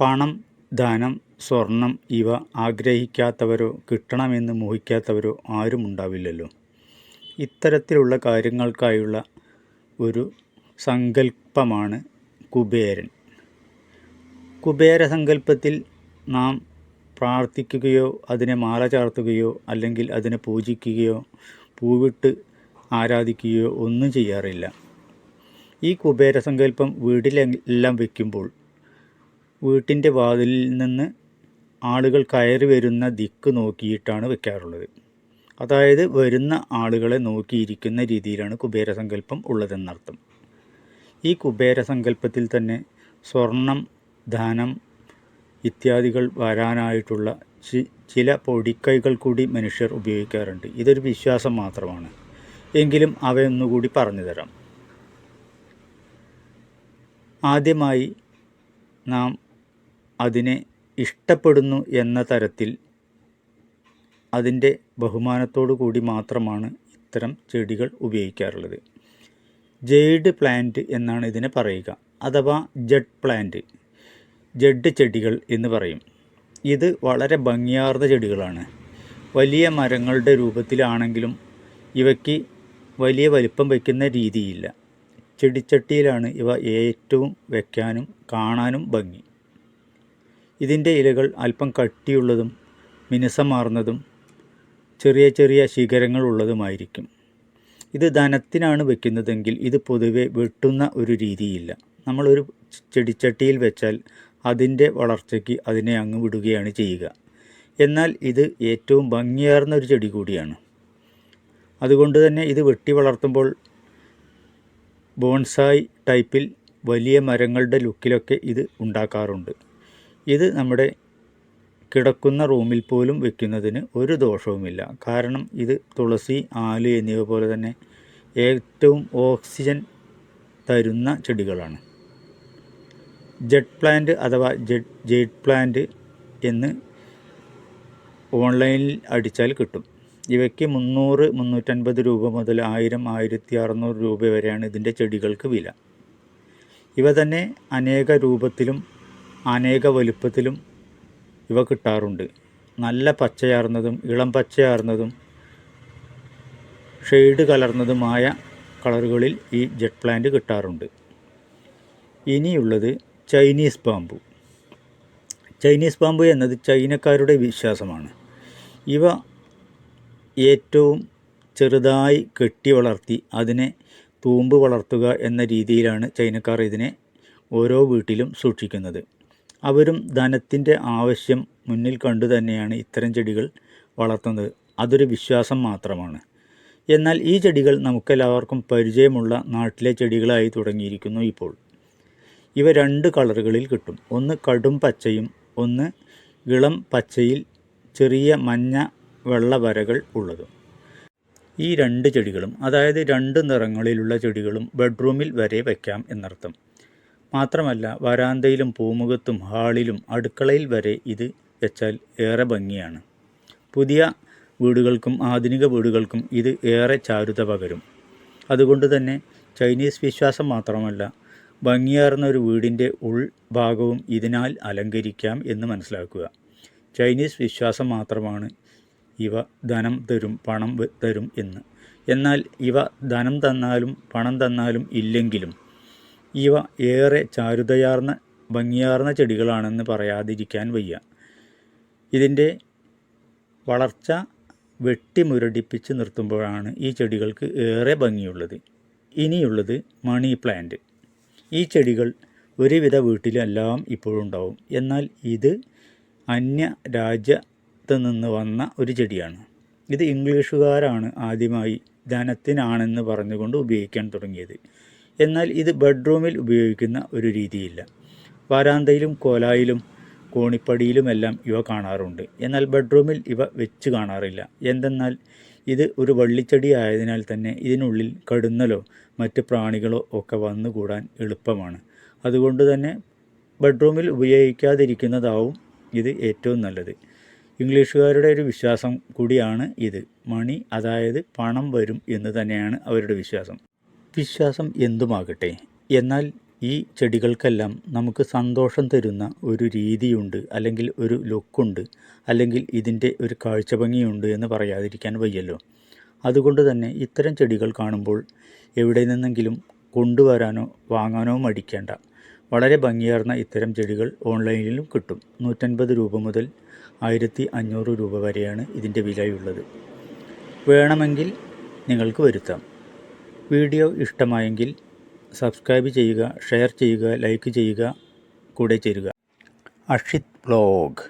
പണം ദാനം സ്വർണം ഇവ ആഗ്രഹിക്കാത്തവരോ കിട്ടണമെന്ന് മോഹിക്കാത്തവരോ ആരുമുണ്ടാവില്ലല്ലോ ഇത്തരത്തിലുള്ള കാര്യങ്ങൾക്കായുള്ള ഒരു സങ്കല്പമാണ് കുബേരൻ. കുബേര സങ്കല്പത്തിൽ നാം പ്രാർത്ഥിക്കുകയോ അതിനെ മാല ചാർത്തുകയോ അല്ലെങ്കിൽ അതിനെ പൂജിക്കുകയോ പൂവിട്ട് ആരാധിക്കുകയോ ഒന്നും ചെയ്യാറില്ല. ഈ കുബേര സങ്കല്പം വീട്ടിലെല്ലാം വയ്ക്കുമ്പോൾ വീട്ടിന്റെ വാതിലിൽ നിന്ന് ആളുകൾ കയറി വരുന്ന ദിക്ക് നോക്കിയിട്ടാണ് വെക്കാറുള്ളത്. അതായത് വരുന്ന ആളുകളെ നോക്കിയിരിക്കുന്ന രീതിയിലാണ് കുബേരസങ്കല്പം ഉള്ളതെന്നർത്ഥം. ഈ കുബേരസങ്കല്പത്തിൽ തന്നെ സ്വർണം ധനം ഇത്യാദികൾ വരാനായിട്ടുള്ള ചില പൊടിക്കൈകൾ കൂടി മനുഷ്യർ ഉപയോഗിക്കാറുണ്ട്. ഇതൊരു വിശ്വാസം മാത്രമാണ്. എങ്കിലും അവയൊന്നുകൂടി പറഞ്ഞു തരാം ആദ്യമായി നാം അതിനെ ഇഷ്ടപ്പെടുന്നു എന്ന തരത്തിൽ അതിന്റെ ബഹുമാനത്തോടു കൂടി മാത്രമാണ് ഇത്തരം ചെടികൾ ഉപയോഗിക്കാറുള്ളത്. ജെയ്ഡ് പ്ലാന്റ് എന്നാണ് ഇതിനെ പറയുക അഥവാ ജഡ് പ്ലാന്റ് ജഡ് ചെടികൾ എന്ന് പറയും. ഇത് വളരെ ഭംഗിയാർന്ന ചെടികളാണ്. വലിയ മരങ്ങളുടെ രൂപത്തിലാണെങ്കിലും ഇവയ്ക്ക് വലിയ വലിപ്പം വയ്ക്കുന്ന രീതിയില്ല. ചെടിച്ചട്ടിയിലാണ് ഇവ ഏറ്റവും വയ്ക്കാനും കാണാനും ഭംഗി. ഇതിന്റെ ഇലകൾ അല്പം കട്ടിയുള്ളതും മിനുസമാർന്നതും ചെറിയ ചെറിയ ശിഖരങ്ങൾ ഉള്ളതുമായിരിക്കും. ഇത് ധനത്തിനാണ് വെക്കുന്നതെങ്കിൽ ഇത് പൊതുവെ വെട്ടുന്ന ഒരു രീതിയില്ല. നമ്മളൊരു ചെടിച്ചട്ടിയിൽ വെച്ചാൽ അതിന്റെ വളർച്ചയ്ക്ക് അതിനെ അങ്ങ് വിടുകയാണ് ചെയ്യുക. എന്നാൽ ഇത് ഏറ്റവും ഭംഗിയാർന്ന ഒരു ചെടി കൂടിയാണ്. അതുകൊണ്ട് തന്നെ ഇത് വെട്ടി വളർത്തുമ്പോൾ ബോൺസായി ടൈപ്പിൽ വലിയ മരങ്ങളുടെ ലുക്കിലൊക്കെ ഇത് ഉണ്ടാക്കാറുണ്ട്. ഇത് നമ്മുടെ കിടക്കുന്ന റൂമിൽ പോലും വെക്കുന്നതിന് ഒരു ദോഷവുമില്ല. കാരണം ഇത് തുളസി ആൽ എന്നിവ പോലെ തന്നെ ഏറ്റവും ഓക്സിജൻ തരുന്ന ചെടികളാണ്. ജെഡ് പ്ലാന്റ് അഥവാ ജെഡ് ജെഡ് പ്ലാന്റ് എന്ന് ഓൺലൈനിൽ അടിച്ചാൽ കിട്ടും. ഇവയ്ക്ക് മുന്നൂറ് മുന്നൂറ്റൻപത് രൂപ മുതൽ ആയിരം ആയിരത്തി അറുന്നൂറ് രൂപ വരെയാണ് ഇതിന്റെ ചെടികൾക്ക് വില. ഇവ തന്നെ അനേക രൂപത്തിലും അനേക വലുപ്പത്തിലും ഇവ കിട്ടാറുണ്ട്. നല്ല പച്ചയാർന്നതും ഇളം പച്ചയാർന്നതും ഷെയ്ഡ് കലർന്നതുമായ കളറുകളിൽ ഈ ജെറ്റ് പ്ലാന്റ് കിട്ടാറുണ്ട്. ഇനിയുള്ളത് ചൈനീസ് ബാമ്പു ചൈനീസ് ബാമ്പു എന്നത് ചൈനക്കാരുടെ വിശ്വാസമാണ്. ഇവ ഏറ്റവും ചെറുതായി കെട്ടി വളർത്തി അതിനെ തൂമ്പ് വളർത്തുക എന്ന രീതിയിലാണ് ചൈനക്കാർ ഇതിനെ ഓരോ വീട്ടിലും സൂക്ഷിക്കുന്നത്. അവരും ധനത്തിന്റെ ആവശ്യം മുന്നിൽ കണ്ടു തന്നെയാണ് ഇത്തരം ചെടികൾ വളർത്തുന്നത്. അതൊരു വിശ്വാസം മാത്രമാണ്. എന്നാൽ ഈ ചെടികൾ നമുക്കെല്ലാവർക്കും പരിചയമുള്ള നാട്ടിലെ ചെടികളായി തുടങ്ങിയിരിക്കുന്നു ഇപ്പോൾ. ഇവ രണ്ട് കളറുകളിൽ കിട്ടും. ഒന്ന് കടും പച്ചയും ഒന്ന് ഇളം പച്ചയിൽ ചെറിയ മഞ്ഞ വെള്ള വരകൾ ഉള്ളതും. ഈ രണ്ട് ചെടികളും അതായത് രണ്ട് നിറങ്ങളിലുള്ള ചെടികളും ബെഡ്റൂമിൽ വരെ വയ്ക്കാം എന്നർത്ഥം. മാത്രമല്ല വരാന്തയിലും പൂമുഖത്തും ഹാളിലും അടുക്കളയിൽ വരെ ഇത് വെച്ചാൽ ഏറെ ഭംഗിയാണ്. പുതിയ വീടുകൾക്കും ആധുനിക വീടുകൾക്കും ഇത് ഏറെ ചാരുത പകരും. അതുകൊണ്ട് തന്നെ ചൈനീസ് വിശ്വാസം മാത്രമല്ല ഭംഗിയാർന്ന ഒരു വീടിന്റെ ഉൾഭാഗവും ഇതിനാൽ അലങ്കരിക്കാം എന്ന് മനസ്സിലാക്കുക. ചൈനീസ് വിശ്വാസം മാത്രമാണ് ഇവ ധനം തരും പണം തരും എന്ന്. എന്നാൽ ഇവ ധനം തന്നാലും പണം തന്നാലും ഇല്ലെങ്കിലും ഇവ ഏറെ ചാരുതയാർന്ന ഭംഗിയാർന്ന ചെടികളാണെന്ന് പറയാതിരിക്കാൻ വയ്യ. ഇതിന്റെ വളർച്ച വെട്ടിമുരടിപ്പിച്ച് നിർത്തുമ്പോഴാണ് ഈ ചെടികൾക്ക് ഏറെ ഭംഗിയുള്ളത്. ഇനിയുള്ളത് മണി പ്ലാന്റ്. ഈ ചെടികൾ ഒരുവിധ വീട്ടിലെല്ലാം ഇപ്പോഴുണ്ടാവും എന്നാൽ ഇത് അന്യ രാജ്യത്ത് നിന്ന് വന്ന ഒരു ചെടിയാണ്. ഇത് ഇംഗ്ലീഷുകാരാണ് ആദ്യമായി ധനത്തിനാണെന്ന് പറഞ്ഞുകൊണ്ട് ഉപയോഗിക്കാൻ തുടങ്ങിയത്. എന്നാൽ ഇത് ബെഡ്റൂമിൽ ഉപയോഗിക്കുന്ന ഒരു രീതിയില്ല. വരാന്തയിലും കോലായിലും കോണിപ്പടിയിലുമെല്ലാം ഇവ കാണാറുണ്ട്. എന്നാൽ ബെഡ്റൂമിൽ ഇവ വെച്ച് കാണാറില്ല. എന്തെന്നാൽ ഇത് ഒരു വള്ളിച്ചെടി ആയതിനാൽ തന്നെ ഇതിനുള്ളിൽ കടുന്നലോ മറ്റ് പ്രാണികളോ ഒക്കെ വന്നുകൂടാൻ എളുപ്പമാണ്. അതുകൊണ്ട് തന്നെ ബെഡ്റൂമിൽ ഉപയോഗിക്കാതിരിക്കുന്നതാവും ഇത് ഏറ്റവും നല്ലത്. ഇംഗ്ലീഷുകാരുടെ ഒരു വിശ്വാസം കൂടിയാണ് ഇത്. മണി അതായത് പണം വരും എന്ന് തന്നെയാണ് അവരുടെ വിശ്വാസം. വിശ്വാസം എന്തുമാകട്ടെ? എന്നാൽ ഈ ചെടികൾക്കെല്ലാം നമുക്ക് സന്തോഷം തരുന്ന ഒരു രീതിയുണ്ട് അല്ലെങ്കിൽ ഒരു ലുക്കുണ്ട് അല്ലെങ്കിൽ ഇതിന്റെ ഒരു കാഴ്ചഭംഗിയുണ്ട് എന്ന് പറയാതിരിക്കാൻ വയ്യല്ലോ. അതുകൊണ്ട് തന്നെ ഇത്തരം ചെടികൾ കാണുമ്പോൾ എവിടെ നിന്നെങ്കിലും കൊണ്ടുവരാനോ വാങ്ങാനോ മടിക്കേണ്ട. വളരെ ഭംഗിയാർന്ന ഇത്തരം ചെടികൾ ഓൺലൈനിലും കിട്ടും. നൂറ്റൻപത് രൂപ മുതൽ ആയിരത്തി അഞ്ഞൂറ് രൂപ വരെയാണ് ഇതിന്റെ വിലയുള്ളത്. വേണമെങ്കിൽ നിങ്ങൾക്ക് വരുത്താം. വീഡിയോ ഇഷ്ടമായെങ്കിൽ സബ്സ്ക്രൈബ് ചെയ്യുക ഷെയർ ചെയ്യുക ലൈക്ക് ചെയ്യുക കൂടെ ചേരുക. അഷിത് ബ്ലോഗ്